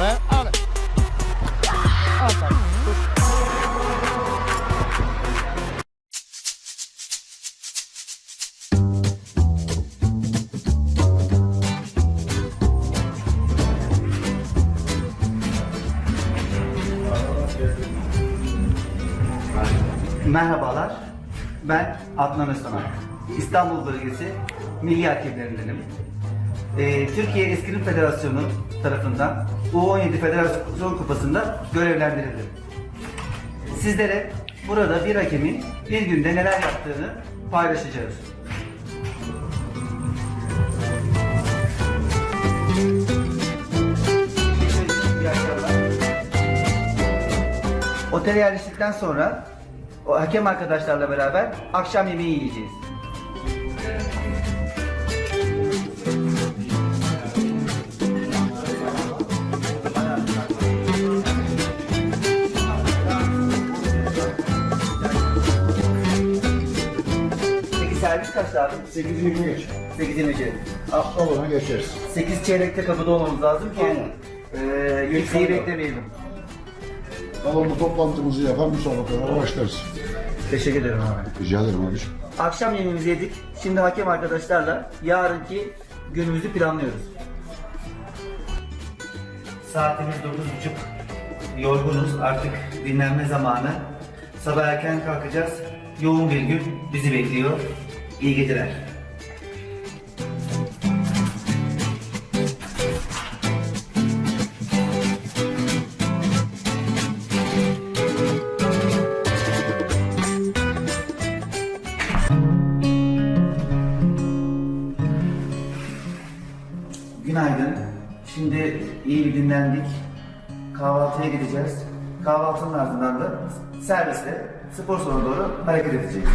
Oraya al. Merhabalar, ben Adnan Öztanak. İstanbul Bölgesi Milli Hakemlerindenim. Ee, Türkiye Eskrim Federasyonu tarafından U17 Federasyon Kupası'nda görevlendirildim. Sizlere burada bir hakemin bir günde neler yaptığını paylaşacağız. Otele yerleştikten sonra o hakem arkadaşlarla beraber akşam yemeği yiyeceğiz. Abi? 8.20 geç. 8.20. Ah, Salona geçeriz. 8 çeyrekte kapıda olmamız lazım ki Aynen. e, yükseği beklemeyelim. Salonda toplantımızı yapar müsabakalara başlarız. Teşekkür ederim abi. Rica ederim abiciğim. Akşam yemeğimizi yedik. Şimdi hakem arkadaşlarla yarınki günümüzü planlıyoruz. Saatimiz 9.30. Yorgunuz. Artık dinlenme zamanı. Sabah erken kalkacağız. Yoğun bir gün bizi bekliyor. İyi geceler. Günaydın. Şimdi iyi bir dinlendik. Kahvaltıya gideceğiz. Kahvaltının ardından da servisle spor salonuna doğru hareket edeceğiz.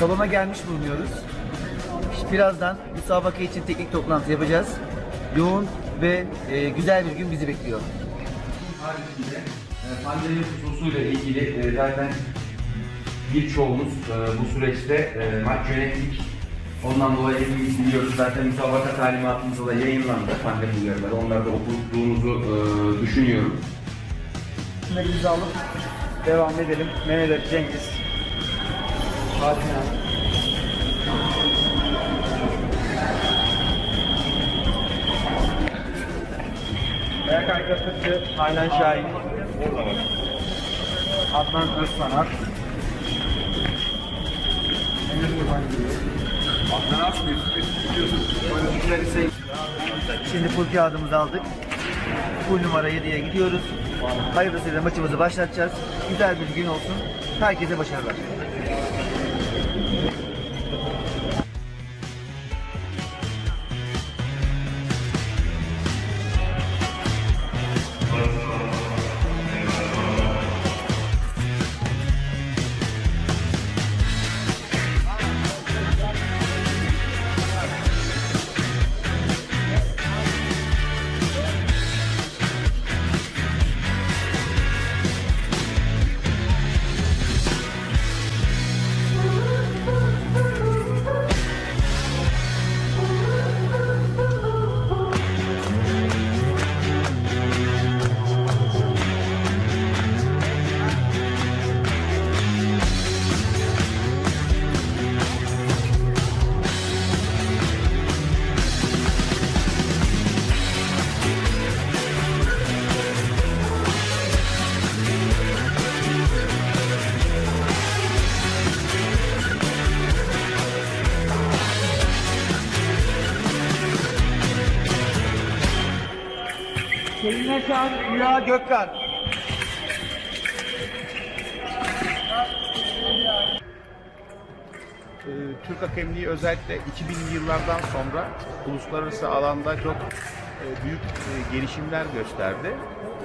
Salona gelmiş bulunuyoruz. Birazdan müsabaka için teknik toplantı yapacağız. Yoğun ve e, güzel bir gün bizi bekliyor. haricinde e, pandemi hususuyla ilgili e, zaten birçoğumuz e, bu süreçte e, maç yönettik. Ondan dolayı hepimiz biliyoruz zaten müsabaka talimatımızda da yayınlandı pandemi uyarıları. Onları da okuduğunuzu e, düşünüyorum. Bunları alıp devam edelim. Mehmet Ali Cengiz. Fatih abi. Berkay Kasıkçı, Aynen Şahin. Adnan Özsanak. Emir Kurban geliyor. Şimdi full kağıdımızı aldık. Full numara 7'ye gidiyoruz. Hayırlısıyla maçımızı başlatacağız. Güzel bir gün olsun. Herkese başarılar. Şahin, Rüya Gökkan. Ee, Türk hakemliği özellikle 2000'li yıllardan sonra uluslararası alanda çok e, büyük e, gelişimler gösterdi.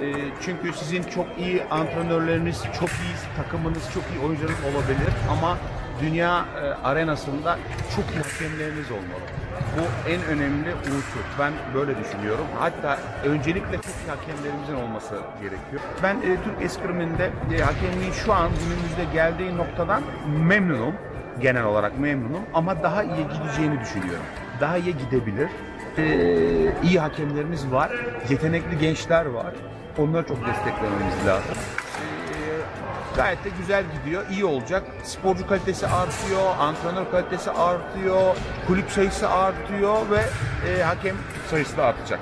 E, çünkü sizin çok iyi antrenörleriniz, çok iyi takımınız, çok iyi oyuncularınız olabilir ama dünya arenasında çok iyi hakemleriniz olmalı. Bu en önemli unsur. Ben böyle düşünüyorum. Hatta öncelikle iyi hakemlerimizin olması gerekiyor. Ben e, Türk eskriminde e, hakemliğin şu an günümüzde geldiği noktadan memnunum. Genel olarak memnunum ama daha iyi gideceğini düşünüyorum. Daha iyi gidebilir. E, iyi hakemlerimiz var. Yetenekli gençler var. Onları çok desteklememiz lazım. Gayet de güzel gidiyor. iyi olacak. Sporcu kalitesi artıyor, antrenör kalitesi artıyor, kulüp sayısı artıyor ve e, hakem sayısı da artacak.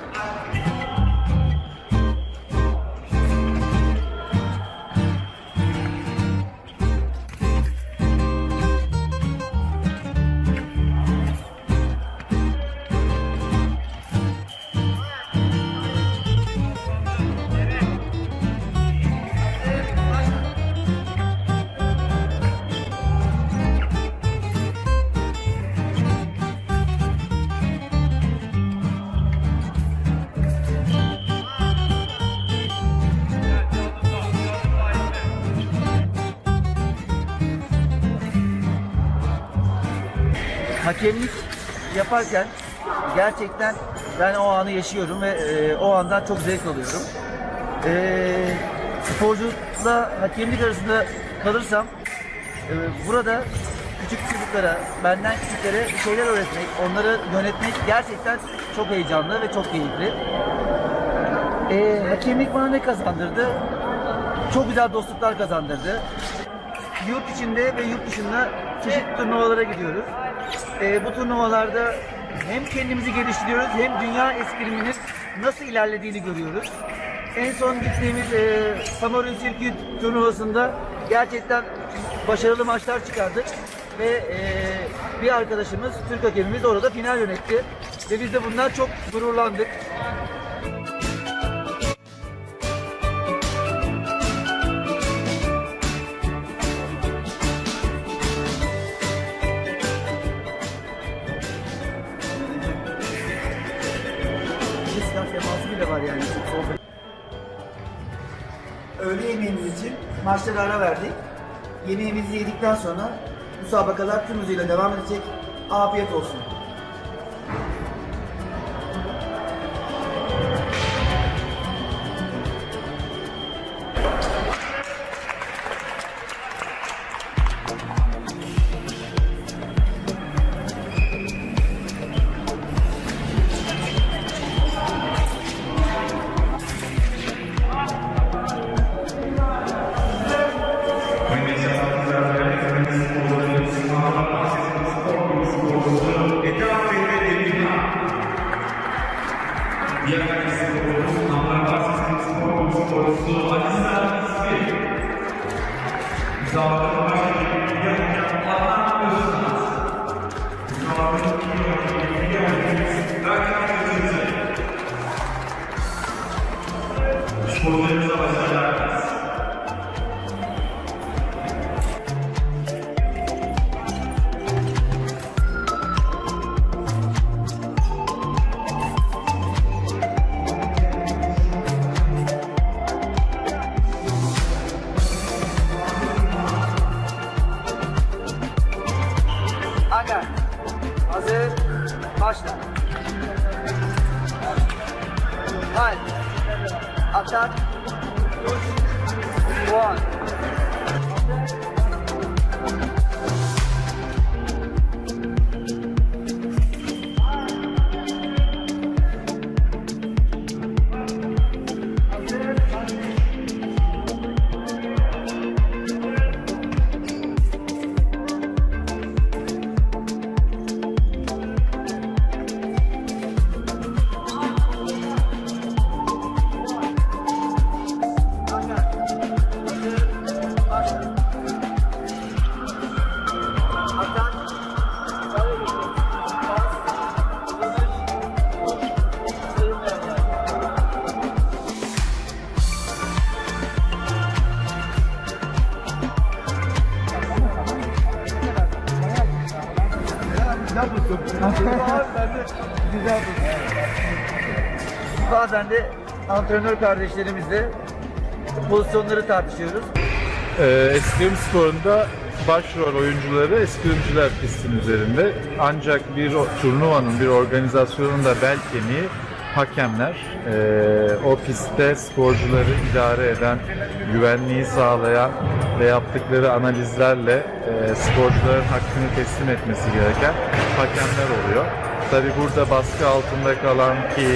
Hakemlik yaparken gerçekten ben o anı yaşıyorum ve e, o andan çok zevk alıyorum. E, sporcuyla hakemlik arasında kalırsam e, burada küçük çocuklara, benden küçüklere şeyler öğretmek, onları yönetmek gerçekten çok heyecanlı ve çok keyifli. E, hakemlik bana ne kazandırdı? Çok güzel dostluklar kazandırdı. Yurt içinde ve yurt dışında çeşitli turnuvalara gidiyoruz. Ee, bu turnuvalarda hem kendimizi geliştiriyoruz hem dünya eskriminin nasıl ilerlediğini görüyoruz. En son gittiğimiz e, Samorin Circuit turnuvasında gerçekten başarılı maçlar çıkardık ve e, bir arkadaşımız, Türk hakemimiz orada final yönetti ve biz de bundan çok gururlandık. Teması bile var yani. Öğle yemeğimiz için maçlara ara verdik. Yemeğimizi yedikten sonra müsabakalar tüm hızıyla devam edecek. Afiyet olsun. So. Bazen de antrenör kardeşlerimizle pozisyonları tartışıyoruz. Ee, eskrim sporunda başrol oyuncuları eskrimciler pistin üzerinde. Ancak bir turnuvanın, bir organizasyonun da bel kemiği hakemler. Ee, o pistte sporcuları idare eden, güvenliği sağlayan ve yaptıkları analizlerle e, sporcuların hakkını teslim etmesi gereken hakemler oluyor. Tabi burada baskı altında kalan ki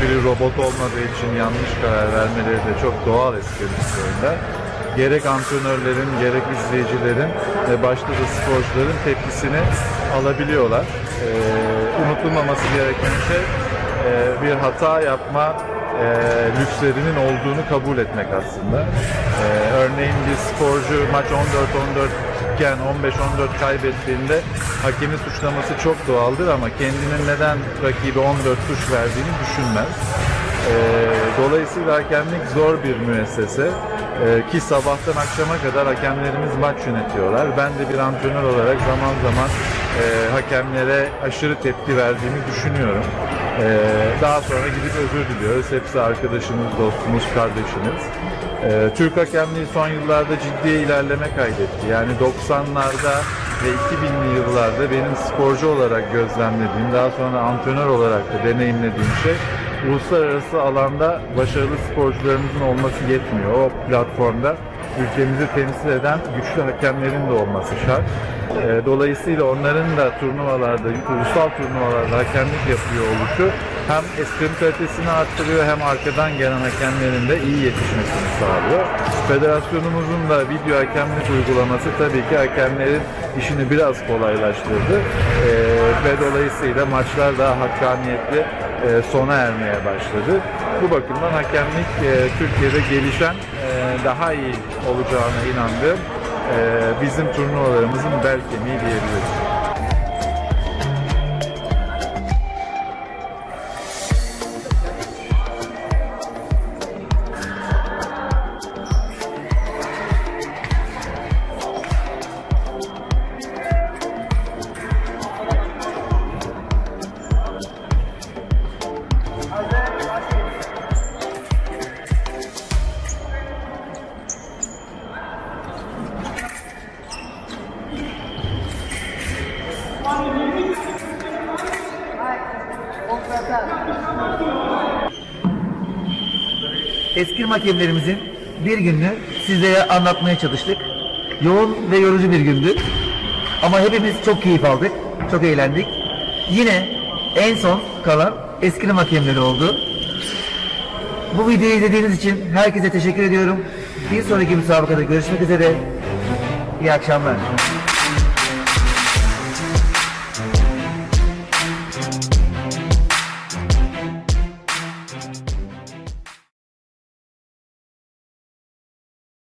hiçbiri robot olmadığı için yanlış karar vermeleri de çok doğal eskrim sporunda gerek antrenörlerin gerek izleyicilerin ve başta da sporcuların tepkisini alabiliyorlar. Ee, unutulmaması gereken şey e, bir hata yapma e, lükslerinin olduğunu kabul etmek aslında. Ee, örneğin bir sporcu maç 14-14 iken 15-14 kaybettiğinde hakemi suçlaması çok doğaldır ama kendinin neden rakibi 14 tuş verdiğini düşünmez. Ee, dolayısıyla hakemlik zor bir müessese Ee, ki sabahtan akşama kadar hakemlerimiz maç yönetiyorlar. Ben de bir antrenör olarak zaman zaman e, hakemlere aşırı tepki verdiğimi düşünüyorum. Ee, daha sonra gidip özür diliyoruz. Hepsi arkadaşımız, dostumuz, kardeşimiz. Ee, Türk hakemliği son yıllarda ciddi ilerleme kaydetti. Yani 90'larda ve 2000'li yıllarda benim sporcu olarak gözlemlediğim, daha sonra antrenör olarak da deneyimlediğim şey uluslararası alanda başarılı sporcularımızın olması yetmiyor. O platformda ülkemizi temsil eden güçlü hakemlerin de olması şart. Ee, Dolayısıyla onların da turnuvalarda, ulusal turnuvalarda hakemlik yapıyor oluşu hem eskrim kalitesini arttırıyor hem arkadan gelen hakemlerin de iyi yetişmesini sağlıyor. Federasyonumuzun da video hakemlik uygulaması tabii ki hakemlerin işini biraz kolaylaştırdı. Ee, ve dolayısıyla maçlar daha hakkaniyetli e, sona ermeye başladı. Bu bakımdan hakemlik e, Türkiye'de gelişen e, daha iyi olacağına inandığım e, bizim turnuvalarımızın bel kemiği diyebiliriz. Eskrim hakemlerimizin bir gününü sizlere anlatmaya çalıştık. Yoğun ve yorucu bir gündü. Ama hepimiz çok keyif aldık, çok eğlendik. Yine en son kalan eskrim hakemleri oldu. Bu videoyu izlediğiniz için herkese teşekkür ediyorum. Bir sonraki müsabakada görüşmek üzere. İyi akşamlar.